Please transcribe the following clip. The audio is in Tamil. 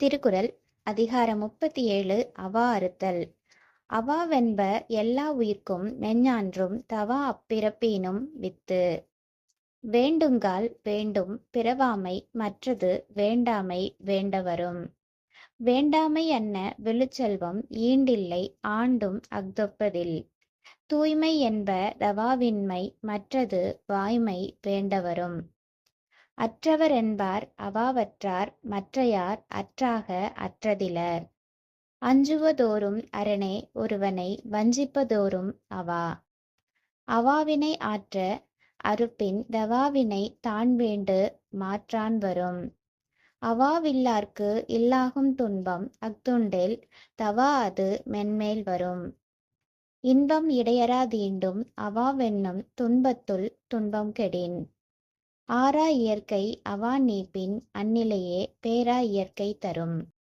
திருக்குறள் அதிகாரம் முப்பத்தி ஏழு அவா அறுத்தல். அவாவென்ப எல்லா உயிர்க்கும் மெஞ்ஞான்றும் தவா அப்பிறப்பீனும் வித்து. வேண்டுங்கால் வேண்டும் பிறவாமை மற்றது வேண்டாமை வேண்டவரும். வேண்டாமை அன்ன விழுச்செல்வம் ஈண்டில்லை ஆண்டும் அக்தொப்பதில் தூய்மை என்ப தவாவின்மை மற்றது வாய்மை வேண்டவரும். அற்றவர் என்பார் அவாவற்றார் மற்றையார் அற்றாக அற்றதிலர். அஞ்சுவதோறும் அரணே ஒருவனை வஞ்சிப்பதோறும் அவா. அவாவினை ஆற்ற அறுப்பின் தவாவினை தான் வேண்டு மாற்றான் வரும். அவாவில்லார்க்கு இல்லாகும் துன்பம் அஃதுண்டில் தவா அது மென்மேல் வரும். இன்பம் இடையறா தீண்டும் அவாவென்னும் துன்பத்துள் துன்பம் கெடின். ஆறா இயற்கை அவா நீப்பின் அந்நிலையே பேரா இயற்கை தரும்.